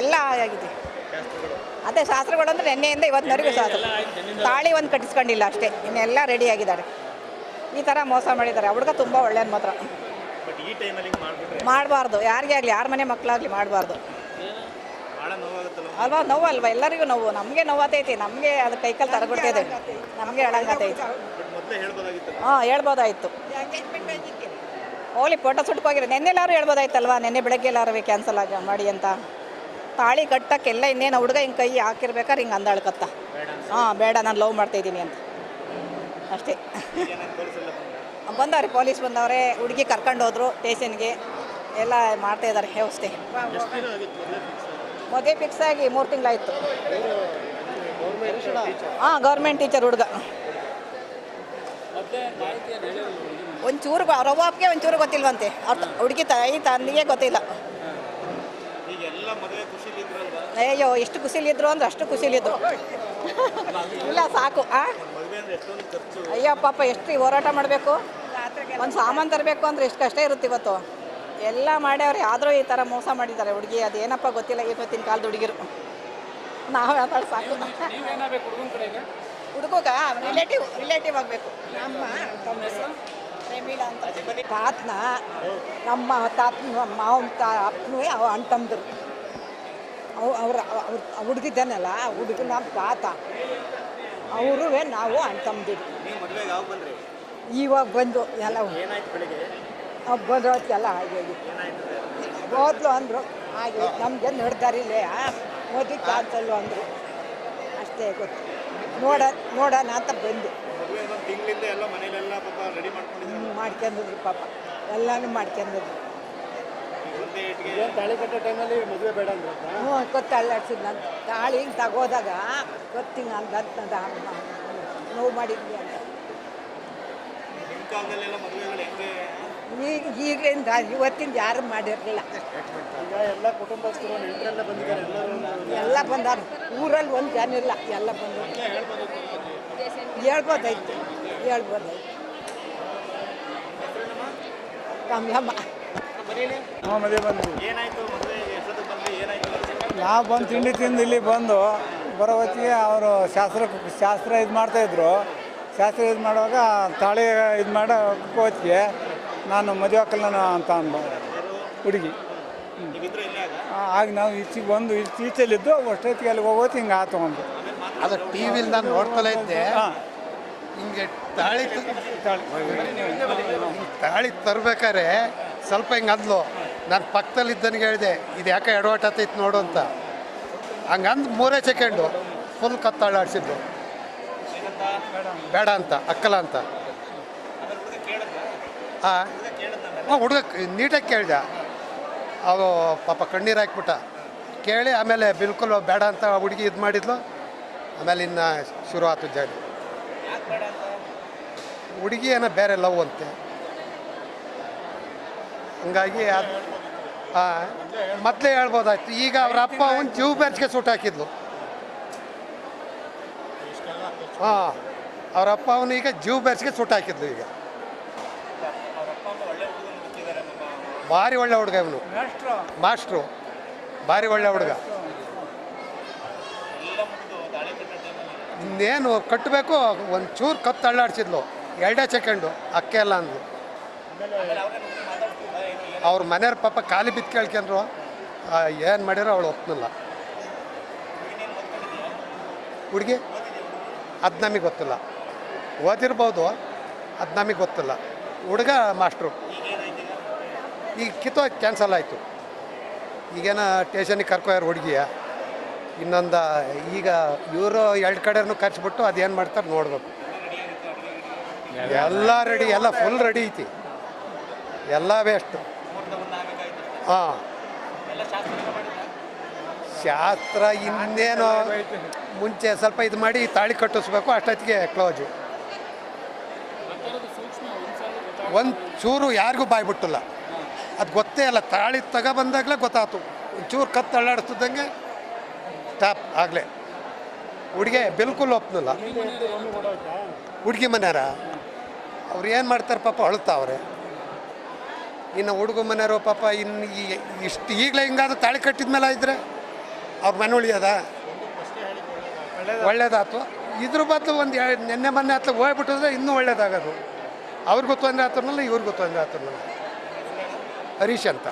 ಎಲ್ಲ ಆಗಿದೆ. ಅದೇ ಶಾಸ್ತ್ರಗಳು ಅಂದರೆ ನಿನ್ನೆಯಿಂದ ಇವತ್ತಿನವರೆಗೂ ಶಾಸ್ತ್ರ. ತಾಳಿ ಒಂದು ಕಟ್ಟಿಸ್ಕೊಂಡಿಲ್ಲ ಅಷ್ಟೇ. ಇನ್ನೆಲ್ಲ ರೆಡಿ ಆಗಿದ್ದಾರೆ. ಈ ಥರ ಮೋಸ ಮಾಡಿದ್ದಾರೆ. ಹುಡುಗ ತುಂಬ ಒಳ್ಳೆಯ ಮಾತ್ರ. ಬಟ್ ಈ ಟೈಮಲ್ಲಿ ಹಿಂಗೆ ಮಾಡಿಬಿಟ್ರೆ? ಮಾಡಬಾರ್ದು. ಯಾರಿಗೇ ಆಗಲಿ ಯಾರ ಮನೆ ಮಕ್ಕಳಾಗ್ಲಿ ಮಾಡಬಾರ್ದು. ಅಲ್ವಾ ನೋವು ಅಲ್ವಾ? ಎಲ್ಲರಿಗೂ ನೋವು. ನಮಗೆ ನೋವತ್ತೈತಿ ನಮಗೆ ಅದು ಕೈಕಾಲು ತರಗೊಡ್ತೈತೆ ನಮಗೆ ಹೇಳಂಗತೈತಿ ಬಟ್ ಮೊದಲೇ ಹೇಳ್ಬೋದಾಗಿತ್ತಲ್ಲ? ಹಾಂ ಹೇಳ್ಬೋದಾಯ್ತು. ಹೋಗ್ಲಿ ಫೋಟೋ ಸುಟ್ಕೋಗಿರೋ ನೆನ್ನೆಲ್ಲಾರು ಹೇಳ್ಬೋದಾಯ್ತಲ್ವಾ? ನೆನ್ನೆ ಬೆಳಗ್ಗೆ ಎಲ್ಲಾರು ಕ್ಯಾನ್ಸಲ್ ಆಗ ಮಾಡಿ ಅಂತ. ತಾಳಿ ಕಟ್ಟಕ್ಕೆಲ್ಲ ಇನ್ನೇನು ಹುಡುಗ ಹಿಂಗೆ ಕೈ ಹಾಕಿರ್ಬೇಕಾರೆ ಹಿಂಗೆ ಅಂದಾಳ್ಕತ್ತ. ಹಾಂ, ಬೇಡ, ನಾನು ಲವ್ ಮಾಡ್ತಾಯಿದ್ದೀನಿ ಅಂತ. ಅಷ್ಟೇ. ಬಂದವ್ರಿ ಪೊಲೀಸ್ ಬಂದವ್ರೆ, ಹುಡುಗಿ ಕರ್ಕೊಂಡು ಹೋದ್ರು ಸ್ಟೇಷನ್ಗೆ. ಎಲ್ಲ ಮಾಡ್ತಾ ಇದ್ದಾರೆ ವ್ಯವಸ್ಥೆ ಮದುವೆ ಫಿಕ್ಸ್ ಆಗಿ ಮೂರು ತಿಂಗಳಾಯಿತು. ಹಾಂ ಗೌರ್ಮೆಂಟ್ ಟೀಚರ್ ಹುಡುಗ. ಒಂಚೂರು ರವಾಬ್ಗೆ ಒಂಚೂರು ಗೊತ್ತಿಲ್ವಂತೆ. ಅವ್ರ ಹುಡುಗಿ ತಾಯಿ ತಂದಿಗೆ ಗೊತ್ತಿಲ್ಲ. ಅಯ್ಯೋ ಎಷ್ಟು ಖುಷಿಲಿದ್ರು ಅಂದ್ರೆ ಅಷ್ಟು ಖುಷಿಲಿದ್ರು ಇಲ್ಲ ಸಾಕು ಆ? ಅಯ್ಯೋ ಪಾಪ ಎಷ್ಟು ಹೋರಾಟ ಮಾಡಬೇಕು? ಒಂದು ಸಾಮಾನು ತರಬೇಕು ಅಂದ್ರೆ ಎಷ್ಟು ಕಷ್ಟ ಇರುತ್ತೆ ಇವತ್ತು. ಎಲ್ಲ ಮಾಡ್ಯವ್ರೆ ಆದರೂ ಈ ಥರ ಮೋಸ ಮಾಡಿದ್ದಾರೆ ಹುಡುಗಿ. ಅದೇನಪ್ಪ ಗೊತ್ತಿಲ್ಲ ಇವತ್ತಿನ ಕಾಲದ ಹುಡುಗಿರು. ನಾವು ಸಾಕು. ಹುಡುಗ ರಿಲೇಟಿವ್ ರಿಲೇಟಿವ್ ಆಗಬೇಕು. ನಮ್ಮ ಪ್ರೇಮಿಳ ಅಂತ. ತಾತನ ನಮ್ಮ ತಾತನ ಮಾವನ ತಾ ಅಪ್ಪನೂ ಅವ ಅಂತಂದರು ಅವು ಅವ್ರ ಅವ್ರ ಹುಡುಗಿದ್ದಾನಲ್ಲ ಹುಡುಗ ನಮ್ಮ ತಾತ. ಅವರು ನಾವು ಅಂತಂದಿರು ಇವಾಗ ಬಂದು ಎಲ್ಲ ಓದ್ಲು ಹಾಗೆ ಹೋದ್ಲು ಅಂದರು ಹಾಗೆ ನಮಗೆ ನಡ್ದಾರಿಲ್ಲ ಓದಿ ಕ್ಯಾನ್ಸಲ್ಲು ಅಂದರು. ಅಷ್ಟೇ ಗೊತ್ತು. ನೋಡ ನೋಡೋಣ ಅಂತ ಬಂದು. ತಿಂಗಳಿಂದ ಎಲ್ಲ ಮನೇಲೆಲ್ಲ ಪಾಪ ರೆಡಿ ಮಾಡ್ಕೊಂಡಿದ್ರು ಮಾಡ್ಕೊಂಡಿದ್ರು ಪಾಪ. ಎಲ್ಲಾನು ಮಾಡ್ಕೊಂಡಿದ್ರು. ತಾಳಿ ಕಟ್ಟೋ ಟೈಮಲ್ಲಿ ಮದುವೆ ಬೇಡ ಅಂದ್ರೆ ಹ್ಞೂ ಗೊತ್ತು ಅಲ್ಲಾಡ್ಸಿದ್ ನಾನು ತಾಳಿ ಹಿಂಗೆ ತಗೋದಾಗ ಗೊತ್ತಿಂಗ ಅಂತ ನೋವು ಮಾಡಿದ್ವಿ ಅಂತ. ಈಗ ಈಗಲಿಂದ ಇವತ್ತಿಂದ ಯಾರು ಮಾಡಿರಲಿಲ್ಲ. ಈಗ ಎಲ್ಲ ಕುಟುಂಬಸ್ಥರು ನೆಂಟರೆಲ್ಲ ಬಂದಿದ್ದಾರೆ ಎಲ್ಲರೂ ಎಲ್ಲ ಬಂದಾರ. ಊರಲ್ಲಿ ಒಂದು ಜನ ಇಲ್ಲ ಎಲ್ಲ ಬಂದರು. ಹೇಳ್ಬೋದಾಯ್ತು ಹೇಳ್ಬೋದಾಯ್ತು. ನಾವು ಮದುವೆ ಬಂದ್ವಿ. ಏನಾಯ್ತು ನಾವು ಬಂದು ತಿಂಡಿ ತಿಂದು ಇಲ್ಲಿ ಬಂದು ಬರೋ ಹೊತ್ತಿಗೆ ಅವರು ಶಾಸ್ತ್ರ ಶಾಸ್ತ್ರ ಇದು ಮಾಡ್ತಾಯಿದ್ರು ಶಾಸ್ತ್ರ ಇದು ಮಾಡುವಾಗ ತಾಳಿ ಇದು ಮಾಡೋ ಹೊತ್ತಿಗೆ ನಾನು ಮದುವೆ ಅಂತ ಅಂದ ಹುಡುಗಿ. ಆಗ ನಾವು ಈಚೆಗೆ ಬಂದು ಈಚೆ ಈಚೆಲಿದ್ದು ಅಷ್ಟೊತ್ತಿಗೆ ಅಲ್ಲಿ ಹೋಗೋದು ಹಿಂಗೆ ಆ ಒಂದು. ಅದು ಟಿ ವಿಲಿ ನಾನು ನೋಡ್ತಲೇ ಇದ್ದೆ. ಹಿಂಗೆ ತಾಳಿ ತಾಳಿ. ತರ್ಬೇಕಾರೆ ಸ್ವಲ್ಪ ಹಿಂಗೆ ಅಂದ್ಲು. ನಾನು ಪಕ್ಕದಲ್ಲಿ ಇದ್ದನಿಗೆ ಹೇಳಿದೆ ಇದು ಯಾಕೆ ಎಡವಾಟ ಆತೈತೆ ನೋಡು ಅಂತ. ಹಂಗಂದು ಮೂರೇ ಸೆಕೆಂಡು ಫುಲ್ ಕತ್ತಾಳಾಡ್ಸಿದ್ದು. ಬೇಡ ಅಂತ ಅಕ್ಕಲ ಅಂತ. ಹಾಂ ಹಾಂ ಹುಡುಗ ನೀಟಾಗಿ ಕೇಳಿದೆ. ಅವು ಪಾಪ ಕಣ್ಣೀರು ಹಾಕ್ಬಿಟ್ಟ. ಕೇಳಿ ಆಮೇಲೆ ಬಿಲ್ಕುಲ್ ಬೇಡ ಅಂತ ಹುಡುಗಿ ಇದು ಮಾಡಿದ್ಲು. ಆಮೇಲೆ ಇನ್ನು ಶುರು ಆಯ್ತು ಜಾಲಿ ಹುಡುಗಿ ಏನೋ ಬೇರೆ ಲವ್ ಅಂತೆ. ಹಂಗಾಗಿ ಅದು ಹಾಂ ಮೊದಲೇ ಹೇಳ್ಬೋದಾಯ್ತು. ಈಗ ಅವ್ರ ಅಪ್ಪ ಅವನು ಜೀವ ಬೆರ್ಚ್ಗೆ ಸೂಟ್ ಹಾಕಿದ್ಲು. ಹಾಂ ಅವರಪ್ಪ ಅವನು ಈಗ ಜೀವ ಬೆರ್ಚ್ಗೆ ಸೂಟ್ ಹಾಕಿದ್ಲು ಈಗ. ಭಾರಿ ಒಳ್ಳೆ ಹುಡುಗ ಇವನು. ಮಾಸ್ಟ್ರು ಭಾರಿ ಒಳ್ಳೆ ಹುಡುಗ. ಇನ್ನೇನು ಕಟ್ಟಬೇಕು? ಒಂದು ಚೂರು ಕತ್ತು ಅಳ್ಳಾಡ್ಸಿದ್ಲು. ಎರಡೇ ಸೆಕೆಂಡು. ಅಕ್ಕೆ ಎಲ್ಲ ಅಂದ್ಲು. ಅವ್ರ ಮನೆಯವ್ರ ಪಾಪ ಖಾಲಿ ಬಿದ್ದು ಕೇಳ್ಕೊಂಡ್ರು. ಏನು ಮಾಡಿರೋ ಅವಳು ಒಪ್ನಿಲ್ಲ ಹುಡುಗಿ? ಅದು ನಮಗೆ ಗೊತ್ತಿಲ್ಲ. ಓದಿರ್ಬೋದು. ಅದು ನಮಗೆ ಗೊತ್ತಿಲ್ಲ. ಹುಡುಗ ಮಾಸ್ಟ್ರು. ಈಗ ಕಿತ್ತೋ ಕ್ಯಾನ್ಸಲ್ ಆಯಿತು. ಈಗೇನ ಟೇಷನಿಗೆ ಕರ್ಕೊಯ್ಯಾರ ಹುಡುಗಿಯ? ಇನ್ನೊಂದು, ಈಗ ಇವರು ಎರಡು ಕಡೆನೂ ಖರ್ಚ್ಬಿಟ್ಟು ಅದೇನು ಮಾಡ್ತಾರೆ ನೋಡಬೇಕು. ಎಲ್ಲ ರೆಡಿ ಎಲ್ಲ ಫುಲ್ ರೆಡಿ ಐತಿ. ಎಲ್ಲ ವೇಸ್ಟು ಹಾಂ. ಶಾಸ್ತ್ರ ಇನ್ನೇನು ಮುಂಚೆ ಸ್ವಲ್ಪ ಇದು ಮಾಡಿ ತಾಳಿ ಕಟ್ಟಿಸ್ಬೇಕು, ಅಷ್ಟೊತ್ತಿಗೆ ಕ್ಲೋಜು ಒಂದು ಚೂರು ಯಾರಿಗೂ ಬಾಯ್ಬಿಟ್ಟಿಲ್ಲ. ಅದು ಗೊತ್ತೇ ಇಲ್ಲ ತಾಳಿ ತಗೊಬಂದಾಗಲೇ ಗೊತ್ತಾಯ್ತು ಒಂಚೂರು ಕತ್ತು ಅಳ್ಳಾಡಿಸ್ತಿದ್ದಂಗೆ ಸ್ಟಾಪ್ ಆಗಲೇ. ಹುಡುಗಿ ಬಿಲ್ಕುಲ್ ಒಪ್ನಲ್ಲ. ಹುಡುಗಿ ಮನೆಯರ ಅವ್ರು ಏನು ಮಾಡ್ತಾರೆ ಪಾಪ ಅಳ್ತಾವ್ರೆ ಇನ್ನು ಹುಡುಗ ಮನೆಯವರು ಪಾಪ ಇನ್ನು ಈ- ಇಷ್ಟು ಈಗಲೇ ಹಿಂಗಾದ ತಾಳಿ ಕಟ್ಟಿದ ಮೇಲೆ ಇದ್ರೆ ಅವ್ರ ಮನೆ ಉಳಿಯೋದ? ಒಳ್ಳೇದಾಯ್ತು ಇದ್ರ ಬದಲು ಒಂದು ನಿನ್ನೆ ಮೊನ್ನೆ ಹತ್ತಿರ ಹೋಗ್ಬಿಟ್ಟಿದ್ರೆ ಇನ್ನೂ ಒಳ್ಳೇದಾಗೋದು. ಅವ್ರಿಗೂ ತೊಂದರೆ ಆತನಲ್ಲ ಇವ್ರಿಗೂ ತೊಂದರೆ ಆತನಲ್ಲ ಹರೀಶ್ ಅಂತ